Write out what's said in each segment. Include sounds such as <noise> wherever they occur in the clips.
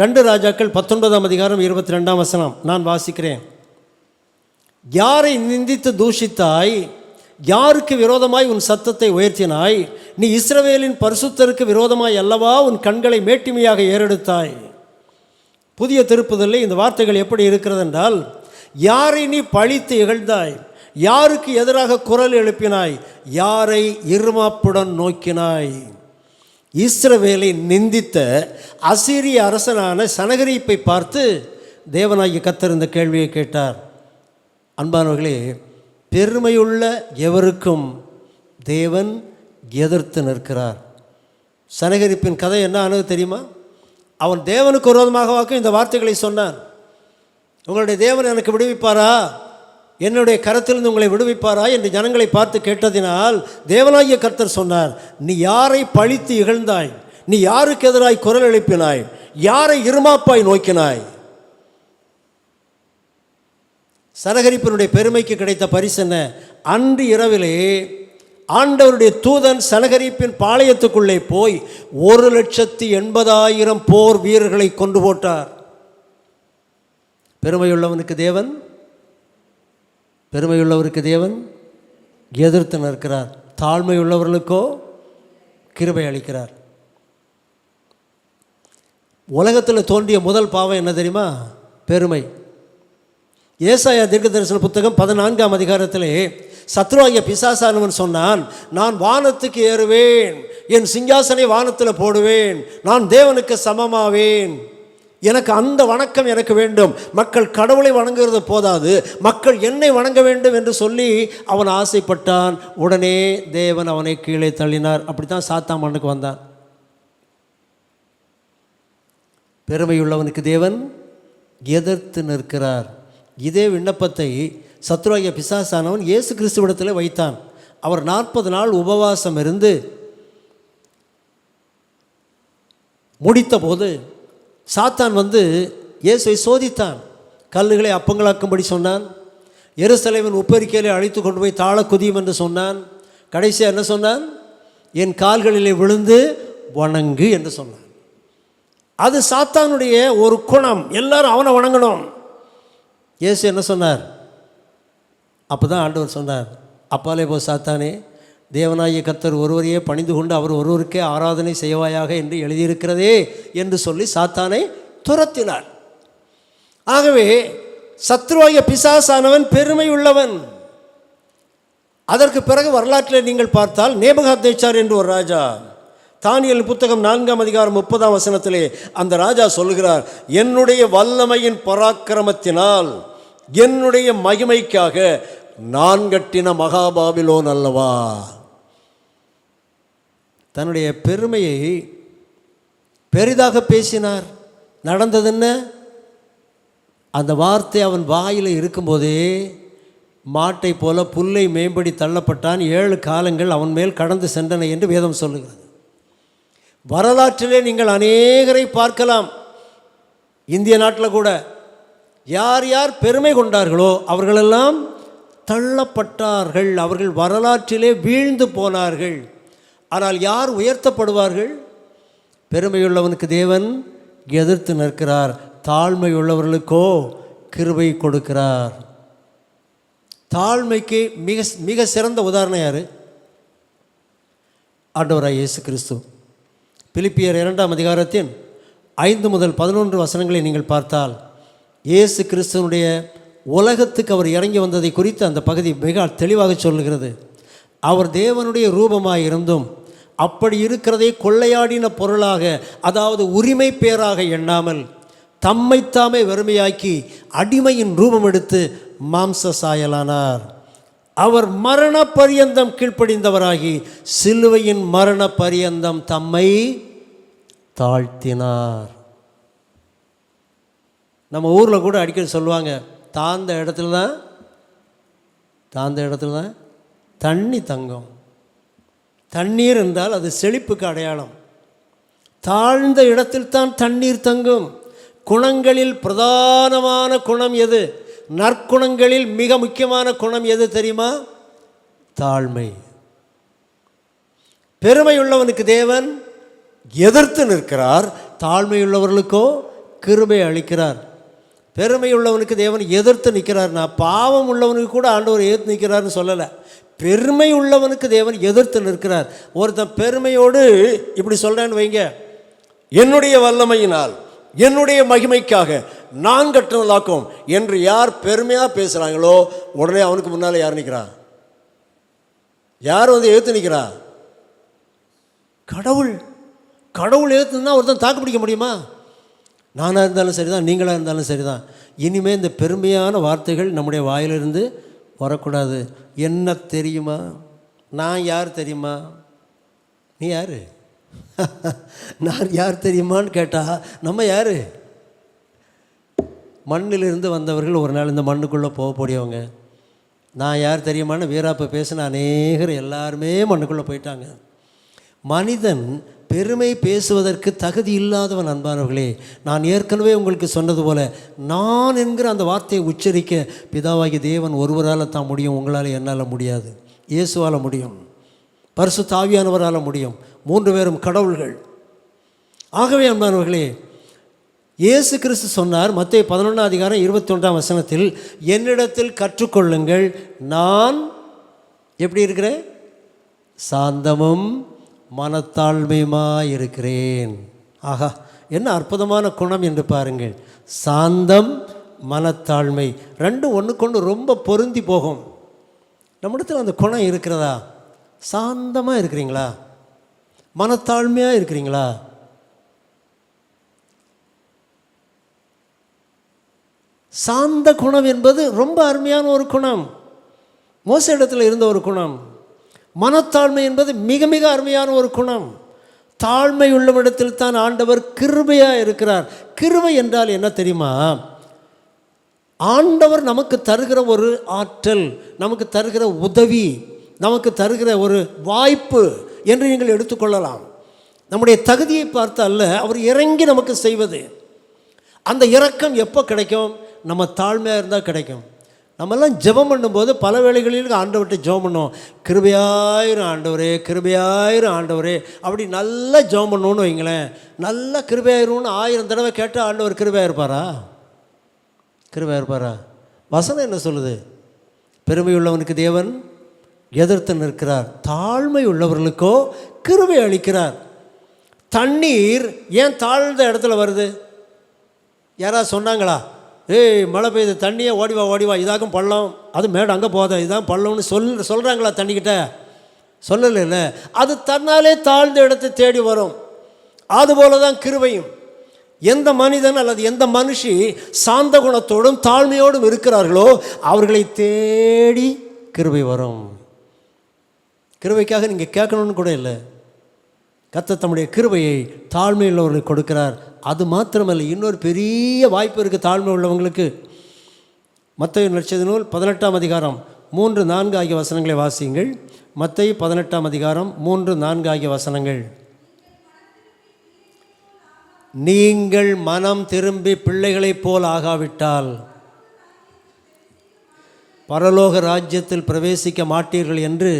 ரெண்டு ராஜாக்கள் பத்தொன்பதாம் அதிகாரம் இருபத்தி ரெண்டாம் வசனம். நான் வாசிக்கிறேன். யாரை நிந்தித்து தூஷித்தாய்? யாருக்கு விரோதமாய் உன் சத்தத்தை உயர்த்தினாய்? நீ இஸ்ரவேலின் பரிசுத்தருக்கு விரோதமாய் அல்லவா உன் கண்களை மேட்டிமையாக ஏறெடுத்தாய்? புதிய திருப்புதலில் இந்த வார்த்தைகள் எப்படி இருக்கிறது என்றால் யாரை நீ பழித்து இகழ்ந்தாய்? யாருக்கு எதிராக குரல் எழுப்பினாய்? யாரை இருமாப்புடன் நோக்கினாய்? இஸ்ரவேலை நிந்தித்த அசிரிய அரசனான சனகரிப்பை பார்த்து தேவனாகி கத்தர் இந்த கேள்வியை கேட்டார். அன்பானவர்களே பெருமையுள்ள எவருக்கும் தேவன் எதிர்த்து நிற்கிறார். சனகரிப்பின் கதை என்ன ஆனது தெரியுமா? அவன் தேவனுக்கு விரோதமாகவாக்கும் இந்த வார்த்தைகளை சொன்னான். உங்களுடைய தேவன் எனக்கு விடுவிப்பாரா? என்னுடைய கரத்திலிருந்து உங்களை விடுவிப்பாரா என்று ஜனங்களை பார்த்து கேட்டதினால் தேவனாகிய கர்த்தர் சொன்னார் நீ யாரை பழித்து இகழ்ந்தாய்? நீ யாருக்கு எதிராய் குரல் எழுப்பினாய்? யாரை இருமாப்பாய் நோக்கினாய்? சனகரிப்பனுடைய பெருமைக்கு கிடைத்த பரிசு என்ன? அன்று இரவிலே ஆண்டவருடைய தூதன் சனகரிப்பின் பாளையத்துக்குள்ளே போய் ஒரு லட்சத்தி எண்பதாயிரம் போர் வீரர்களை கொண்டு போட்டார். பெருமையுள்ளவனுக்கு தேவன் பெருமையுள்ளவருக்கு தேவன் எதிர்த்து நிற்கிறார். தாழ்மையுள்ளவர்களுக்கோ கிருபை அளிக்கிறார். உலகத்தில் தோன்றிய முதல் பாவம் என்ன தெரியுமா? பெருமை. ஏசாயா தீர்க்க தரிசன புத்தகம் பதினான்காம் அதிகாரத்திலே சத்ருவாகிய பிசாசானவன் சொன்னான் நான் வானத்துக்கு ஏறுவேன். என் சிங்காசனை வானத்தில் போடுவேன். நான் தேவனுக்கு சமமாவேன். எனக்கு அந்த வணக்கம் எனக்கு வேண்டும். மக்கள் கடவுளை வணங்குறது போதாது. மக்கள் என்னை வணங்க வேண்டும் என்று சொல்லி அவன் ஆசைப்பட்டான். உடனே தேவன் அவனை கீழே தள்ளினார். அப்படி தான் சாத்தாம் மண்ணுக்கு வந்தான். பெருமையுள்ளவனுக்கு தேவன் எதிர்த்து நிற்கிறார். இதே விண்ணப்பத்தை சத்ருவாய பிசாசானவன் இயேசு கிறிஸ்துவிடத்தில் வைத்தான். அவர் நாற்பது நாள் உபவாசம் இருந்து முடித்தபோது சாத்தான் வந்து இயேசுவை சோதித்தான். கல்லுகளை அப்பங்களாக்கும்படி சொன்னான். எருசலைவன் உப்பரிக்கையிலே அழைத்து கொண்டு போய் தாழ குதியும் என்று சொன்னான். கடைசியாக என்ன சொன்னான்? என் கால்களிலே விழுந்து வணங்கு என்று சொன்னான். அது சாத்தானுடைய ஒரு குணம். எல்லாரும் அவனை வணங்கணும். இயேசு என்ன சொன்னார்? அப்போ தான் ஆண்டவர் சொன்னார் அப்பாலே போ சாத்தானே தேவனாகிய கத்தர் ஒருவரையே பணிந்து கொண்டு அவர் ஒருவருக்கே ஆராதனை செய்வாயாக என்று எழுதியிருக்கிறதே என்று சொல்லி சாத்தானை துரத்தினார். ஆகவே சத்ருவாய பிசாசானவன் பெருமை உள்ளவன். அதற்கு பிறகு வரலாற்றில் நீங்கள் பார்த்தால் நேபகாத்தேச்சார் என்று ஒரு ராஜா தானியல் புத்தகம் நான்காம் அதிகாரம் முப்பதாம் வசனத்திலே அந்த ராஜா சொல்கிறார் என்னுடைய வல்லமையின் பராக்கிரமத்தினால் என்னுடைய மகிமைக்காக நான் கட்டின மகாபாபிலோன் அல்லவா? தன்னுடைய பெருமையை பெரிதாக பேசினார். நடந்தது என்ன அந்த வார்த்தை அவன் வாயில் இருக்கும்போதே மாட்டை போல புல்லை மேம்படி தள்ளப்பட்டான். ஏழு காலங்கள் அவன் மேல் கடந்து சென்றன என்று வேதம் சொல்லுகிறது. வரலாற்றிலே நீங்கள் அநேகரை பார்க்கலாம். இந்திய நாட்டில் கூட யார் யார் பெருமை கொண்டார்களோ அவர்களெல்லாம் தள்ளப்பட்டார்கள். அவர்கள் வரலாற்றிலே வீழ்ந்து போனார்கள். ஆனால் யார் உயர்த்தப்படுவார்கள்? பெருமையுள்ளவனுக்கு தேவன் எதிர்த்து நிற்கிறார். தாழ்மையுள்ளவர்களுக்கோ கிருபை கொடுக்கிறார். தாழ்மைக்கு மிக மிக சிறந்த உதாரணம் யார்? ஆண்டவராய் இயேசு கிறிஸ்து. பிலிப்பியர் இரண்டாம் அதிகாரத்தின் ஐந்து முதல் பதினொன்று வசனங்களை நீங்கள் பார்த்தால் இயேசு கிறிஸ்துவனுடைய உலகத்துக்கு அவர் இறங்கி வந்ததை குறித்து அந்த பகுதி மிக தெளிவாக சொல்லுகிறது. அவர் தேவனுடைய ரூபமாக இருந்தும் அப்படி இருக்கிறதை கொள்ளையாடின பொருளாக அதாவது உரிமை பேராக எண்ணாமல் தம்மைத்தாமே வெறுமையாக்கி அடிமையின் ரூபம் எடுத்து மாம்ச சாயலானார் அவர் மரண பரியந்தம் கீழ்ப்படிந்தவராகி சிலுவையின் மரண பரியந்தம் தம்மை தாழ்த்தினார். நம்ம ஊரில் கூட அடிக்கடி சொல்லுவாங்க தாழ்ந்த இடத்துல தான் தாழ்ந்த இடத்துல தான் தண்ணி தங்கம். தண்ணீர் என்றால் அது செழிப்புக்கு அடையாளம். தாழ்ந்த இடத்தில் தான் தண்ணீர் தங்கும். குணங்களில் பிரதானமான குணம் எது? நற்குணங்களில் மிக முக்கியமான குணம் எது தெரியுமா? தாழ்மை. பெருமை உள்ளவனுக்கு தேவன் எதிர்த்து நிற்கிறார். தாழ்மையுள்ளவர்களுக்கோ கிருபை அளிக்கிறார். பெருமை உள்ளவனுக்கு தேவன் எதிர்த்து நிற்கிறார்னா பாவம் உள்ளவனுக்கு கூட ஆண்டவர் எதிர்த்து நிற்கிறார்னு சொல்லலை. பெருமை உள்ளவனுக்கு தேவன் எதிர்த்து நிற்கிறார். ஒருத்தன் பெருமையோடு இப்படி சொல்கிறேன்னு வைங்க. என்னுடைய வல்லமையினால் என்னுடைய மகிமைக்காக நான் கட்டுவதாக்கும் என்று யார் பெருமையாக பேசுகிறாங்களோ உடனே அவனுக்கு முன்னால் யார் நிற்கிறா யார் வந்து எதிர்த்து நிற்கிறா கடவுள். கடவுள் ஏற்றுனா ஒருத்தன் தாக்கு பிடிக்க முடியுமா? நானாக இருந்தாலும் சரி தான் நீங்களாக இருந்தாலும் சரி தான் இனிமேல் இந்த பெருமையான வார்த்தைகள் நம்முடைய வாயிலிருந்து வரக்கூடாது. என்ன தெரியுமா? நான் யார் தெரியுமா? நீ யார்? <laughs> நான் யார் தெரியுமான்னு கேட்டால் நம்ம யார்? மண்ணிலிருந்து வந்தவர்கள் ஒரு நாள் இந்த மண்ணுக்குள்ளே போகக்கூடியவங்க. நான் யார் தெரியுமான்னு வீராப்ப பேசின அநேகர் எல்லாருமே மண்ணுக்குள்ளே போயிட்டாங்க. மனிதன் பெருமை பேசுவதற்கு தகுதி இல்லாதவன் அன்பானவர்களே நான் ஏற்கனவே உங்களுக்கு சொன்னது போல நான் என்கிற அந்த வார்த்தையை உச்சரிக்க பிதாவாகி தேவன் ஒருவரால் தான் முடியும் உங்களால் என்னால் முடியாது. இயேசுவால் முடியும். பரிசு தாவியானவரால் முடியும். மூன்று பேரும் கடவுள்கள். ஆகவே அன்பானவர்களே இயேசு கிறிஸ்து சொன்னார் மத்திய பதினொன்றாம் அதிகாரம் இருபத்தி ஒன்றாம் வசனத்தில் என்னிடத்தில் கற்றுக்கொள்ளுங்கள் நான் எப்படி இருக்கிறேன்? சாந்தமும் மனத்தாழ்மையுமாய் இருக்கிறேன் ஆஹா என்ன அற்புதமான குணம் என்று பாருங்கள். சாந்தம் மனத்தாழ்மை ரெண்டும் ஒன்றுக்கொண்டு ரொம்ப பொருந்தி போகும். நம்மிடத்தில் அந்த குணம் இருக்கிறதா? சாந்தமாக இருக்கிறீங்களா? மனத்தாழ்மையாக இருக்கிறீங்களா? சாந்த குணம் என்பது ரொம்ப அருமையான ஒரு குணம். மோச இடத்துல இருந்த ஒரு குணம். மனத்தாழ்மை என்பது மிக மிக அருமையான ஒரு குணம். தாழ்மை உள்ளவிடத்தில் தான் ஆண்டவர் கிருபையாக இருக்கிறார். கிருபை என்றால் என்ன தெரியுமா? ஆண்டவர் நமக்கு தருகிற ஒரு ஆற்றல் நமக்கு தருகிற உதவி நமக்கு தருகிற ஒரு வாய்ப்பு என்று நீங்கள் எடுத்துக்கொள்ளலாம். நம்முடைய தகுதியை பார்த்து அல்ல அவர் இறங்கி நமக்கு செய்வது. அந்த இறக்கம் எப்போ கிடைக்கும்? நம்ம தாழ்மையாக இருந்தால் கிடைக்கும். நம்மெல்லாம் ஜெபம் பண்ணும்போது பல வேளைகளில் ஆண்டவர்கிட்ட ஜெபம் பண்ணுவோம். கிருபையாயிரம் ஆண்டவரே கிருபையாயிரம் ஆண்டவரே. அப்படி நல்லா ஜெபம் பண்ணோன்னு வைங்களேன். நல்லா கிருபையாயிரும்னு ஆயிரம் தடவை கேட்டால் ஆண்டவர் கிருபையாக இருப்பாரா கிருபையாக இருப்பாரா வசனம் என்ன சொல்லுது? பெருமையுள்ளவனுக்கு தேவன் எதிர்த்து நிற்கிறார். தாழ்மை உள்ளவர்களுக்கோ கிருபை அளிக்கிறார். தண்ணீர் ஏன் தாழ்ந்த இடத்துல வருது? யாராவது சொன்னாங்களா? ஏய் மழை பெய்யுது தண்ணியே ஓடிவா ஓடிவா இதாகும் பள்ளம். அது மேடம் அங்கே போதா இதான் பள்ளம்னு சொல் சொல்கிறாங்களா தண்ணிக்கிட்ட? சொல்லலைல்ல. அது தன்னாலே தாழ்ந்த இடத்தை தேடி வரும். அதுபோல தான் கிருவையும் எந்த மனிதன் அல்லது எந்த மனுஷி சாந்த குணத்தோடும் தாழ்மையோடும் இருக்கிறார்களோ அவர்களை தேடி கிருபை வரும். கிருபைக்காக நீங்கள் கேட்கணும்னு கூட இல்லை. கத்த தம்முடைய கிருபையை தாழ்மை உள்ளவர்களுக்கு கொடுக்கிறார். அது மாத்திரமல்ல இன்னொரு பெரிய வாய்ப்பு இருக்குது தாழ்மை உள்ளவங்களுக்கு. மத்திய நட்சத நூல் பதினெட்டாம் அதிகாரம் மூன்று நான்கு ஆகிய வசனங்களை வாசியுங்கள். மத்திய பதினெட்டாம் அதிகாரம் மூன்று நான்கு ஆகிய வசனங்கள். நீங்கள் மனம் திரும்பி பிள்ளைகளைப் போல் ஆகாவிட்டால் பரலோக ராஜ்யத்தில் பிரவேசிக்க மாட்டீர்கள் என்று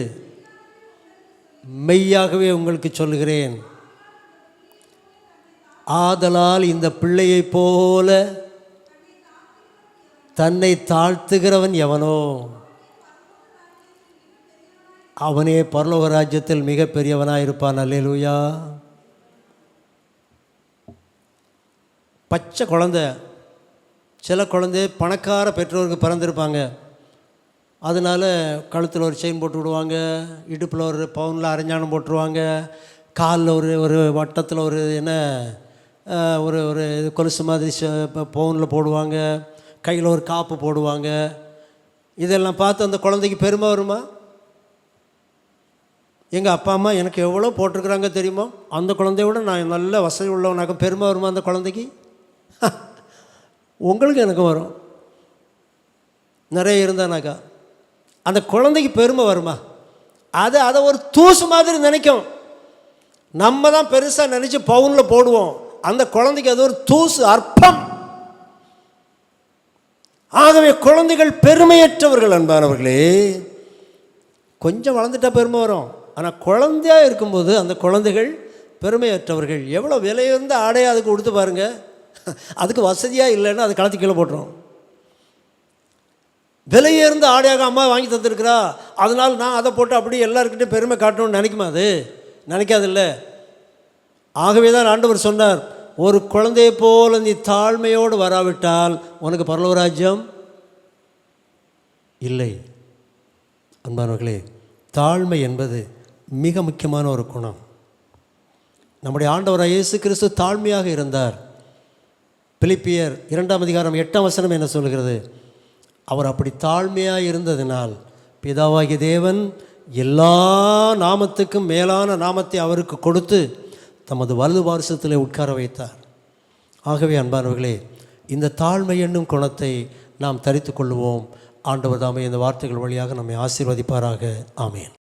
மெய்யாகவே உங்களுக்கு சொல்கிறேன் ஆதலால் இந்த பிள்ளையைப் போல தன்னை தாழ்த்துகிறவன் எவனோ? அவனே பரலோக ராஜ்யத்தில் மிகப்பெரியவனாக இருப்பான் அல்லேலூயா. பச்சை குழந்தை சில குழந்தை பணக்கார பெற்றோருக்கு பிறந்திருப்பாங்க. அதனால் கழுத்தில் ஒரு செயின் போட்டு விடுவாங்க இடுப்பில் ஒரு பவுனில் அரைஞ்சானம் போட்டுருவாங்க காலில் ஒரு ஒரு வட்டத்தில் ஒரு என்ன ஒரு ஒரு இது கொலுசு மாதிரி பவுனில் போடுவாங்க கையில் ஒரு காப்பு போடுவாங்க. இதெல்லாம் பார்த்து அந்த குழந்தைக்கு பெருமை வருமா? எங்கள் அப்பா அம்மா எனக்கு எவ்வளோ போட்டிருக்கிறாங்க தெரியுமோ? அந்த குழந்தைய விட நான் நல்ல வசதி உள்ளவனாக்க பெருமை வருமா அந்த குழந்தைக்கு? <laughs> உங்களுக்கு எனக்கு வரும். நிறைய இருந்தானாக்கா அந்த குழந்தைக்கு பெருமை வருமா? அது அதை ஒரு தூசு மாதிரி நினைக்கும். நம்ம தான் பெருசாக நினச்சி பவுனில் போடுவோம். அந்த குழந்தைக்கு அது ஒரு தூசு அற்பம் ஆகவே குழந்தைகள் பெருமையற்றவர்கள் அன்பானவர்களே கொஞ்சம் வளர்ந்துட்டா பெருமை வரும். ஆனால் குழந்தையா இருக்கும்போது அந்த குழந்தைகள் பெருமையற்றவர்கள். எவ்வளோ விலையுறந்த ஆடையை அதுக்கு கொடுத்து பாருங்கள் அதுக்கு வசதியாக இல்லைன்னா அதை கலத்தி கீழே போட்டுரும். விலையேர்ந்த ஆடையாக அம்மா வாங்கி தந்திருக்கிறா. அதனால் நான் அதை போட்டு அப்படியே எல்லாருக்கிட்டையும் பெருமை காட்டணும்னு நினைக்குமா அது? நினைக்காதில்ல. ஆகவே தான் ஆண்டவர் சொன்னார் ஒரு குழந்தையை போல நீ தாழ்மையோடு வராவிட்டால் உனக்கு பரலவராஜ்யம் இல்லை. அன்பானவர்களே தாழ்மை என்பது மிக முக்கியமான ஒரு குணம். நம்முடைய ஆண்டவராக இயேசு கிறிஸ்து தாழ்மையாக இருந்தார். பிலிப்பியர் இரண்டாம் அதிகாரம் எட்டாம் வசனம் என்ன சொல்கிறது அவர் அப்படி தாழ்மையாக இருந்ததினால் பிதாவாகிய தேவன் எல்லா நாமத்துக்கும் மேலான நாமத்தை அவருக்கு கொடுத்து தமது வலது பாரிசத்தில் உட்கார வைத்தார். ஆகவே அன்பானவர்களே இந்த தாழ்மை என்னும் குணத்தை நாம் தரித்து கொள்வோம் ஆண்டவர் தாமே இந்த வார்த்தைகள் வழியாக நம்மை ஆசீர்வதிப்பாராக. ஆமேன்.